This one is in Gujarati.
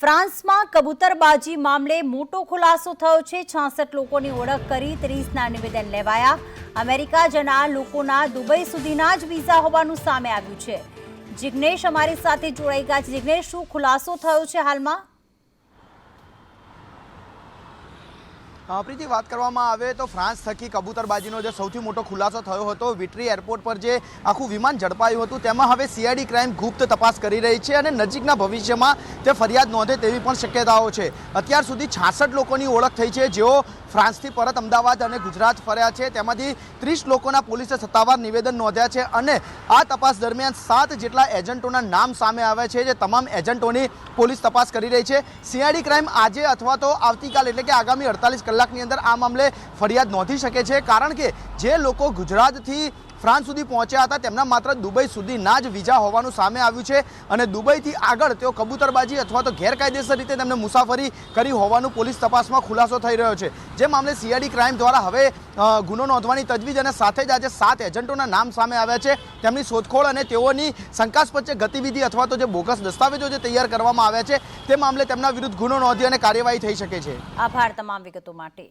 ફ્રાન્સમાં કબૂતરબાજી મામલે મોટો ખુલાસો થયો છે. છાસઠ લોકોની ઓળખ કરી ત્રીસના નિવેદન લેવાયા. અમેરિકા જનાર લોકોના દુબઈ સુધીના જ વિઝા હોવાનું સામે આવ્યું છે. જિગ્નેશ અમારી સાથે જોડાઈ ગયા છે. જિગ્નેશ, શું ખુલાસો થયો છે હાલમાં? પ્રીતિ, વાત કરવામાં આવે તો ફ્રાન્સ થકી કબૂતરબાજીનો જે સૌથી મોટો ખુલાસો થયો હતો, વિટરી એરપોર્ટ પર જે આખું વિમાન ઝડપાયું હતું, તેમાં હવે સીઆઈડી ક્રાઇમ ગુપ્ત તપાસ કરી રહી છે અને નજીકના ભવિષ્યમાં તે ફરિયાદ નોંધે તેવી પણ શક્યતાઓ છે. અત્યાર સુધી છાસઠ લોકોની ઓળખ થઈ છે, જેઓ ફ્રાન્સથી પરત અમદાવાદ અને ગુજરાત ફર્યા છે. તેમાંથી ત્રીસ લોકોના પોલીસે સત્તાવાર નિવેદન નોંધ્યા છે અને આ તપાસ દરમિયાન સાત જેટલા એજન્ટોના નામ સામે આવ્યા છે, જે તમામ એજન્ટોની પોલીસ તપાસ કરી રહી છે. સીઆઈડી ક્રાઇમ આજે અથવા તો આવતીકાલ, એટલે કે આગામી અડતાલીસ કલાકની અંદર આ મામલે ફરિયાદ નોંધી શકે છે. કારણ કે જે લોકો ગુજરાતથી ફ્રાન્સ સુધી પહોંચ્યા હતા. તેમના માત્ર દુબઈ સુધીના જ વિઝા હોવાનું સામે આવ્યું છે અને દુબઈથી આગળ તેઓ કબૂતરબાજી અથવા તો ગેરકાયદેસર રીતે તેમને મુસાફરી કરી હોવાનું પોલીસ તપાસમાં ખુલાસો થઈ રહ્યો છે. જે મામલે સીઆઈડી ક્રાઇમ દ્વારા હવે ગુનો નોંધવાની તજવીજ અને સાથે જ આજે સાત એજન્ટોના નામ સામે આવ્યા છે. તેમની શોધખોળ અને તેઓની શંકાસ્પદ ગતિવિધિ અથવા તો જે બોગસ દસ્તાવેજો જે તૈયાર કરવામાં આવ્યા છે, તે મામલે તેમના વિરુદ્ધ ગુનો નોંધી અને કાર્યવાહી થઈ શકે છે. આભાર તમામ વિગતો માટે.